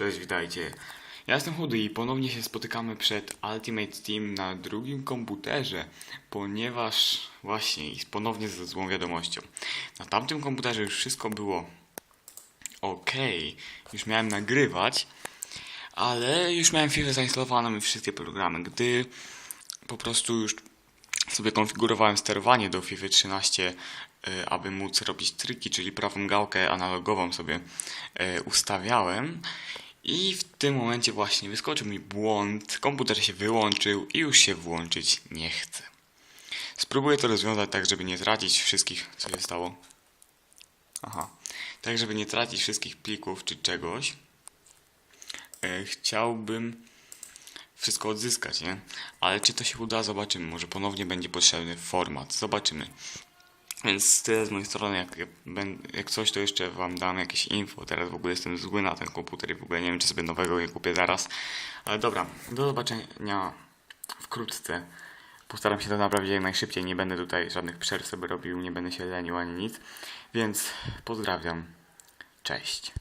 Cześć, witajcie. Ja jestem Chudy i ponownie się spotykamy przed Ultimate Team na drugim komputerze, ponieważ właśnie i ponownie ze złą wiadomością. Na tamtym komputerze już wszystko było ok, już miałem nagrywać, ale już miałem FIFA zainstalowane i wszystkie programy. Gdy po prostu już sobie konfigurowałem sterowanie do FIFA 13, y, aby móc robić triki, czyli prawą gałkę analogową sobie y, ustawiałem. I w tym momencie właśnie wyskoczył mi błąd, komputer się wyłączył i już się włączyć nie chce. Spróbuję to rozwiązać tak, żeby nie tracić wszystkich, co się stało. Aha, tak, żeby nie tracić wszystkich plików czy czegoś. E, chciałbym wszystko odzyskać, nie? Ale czy to się uda, zobaczymy. Może ponownie będzie potrzebny format. Zobaczymy. Więc tyle z mojej strony. Jak, jak, coś, to jeszcze Wam dam jakieś info. Teraz w ogóle jestem zły na ten komputer i w ogóle nie wiem, czy sobie nowego nie kupię zaraz. Ale dobra, do zobaczenia wkrótce. Postaram się to naprawić jak najszybciej. Nie będę tutaj żadnych przerw sobie robił, nie będę się lenił ani nic. Więc pozdrawiam. Cześć.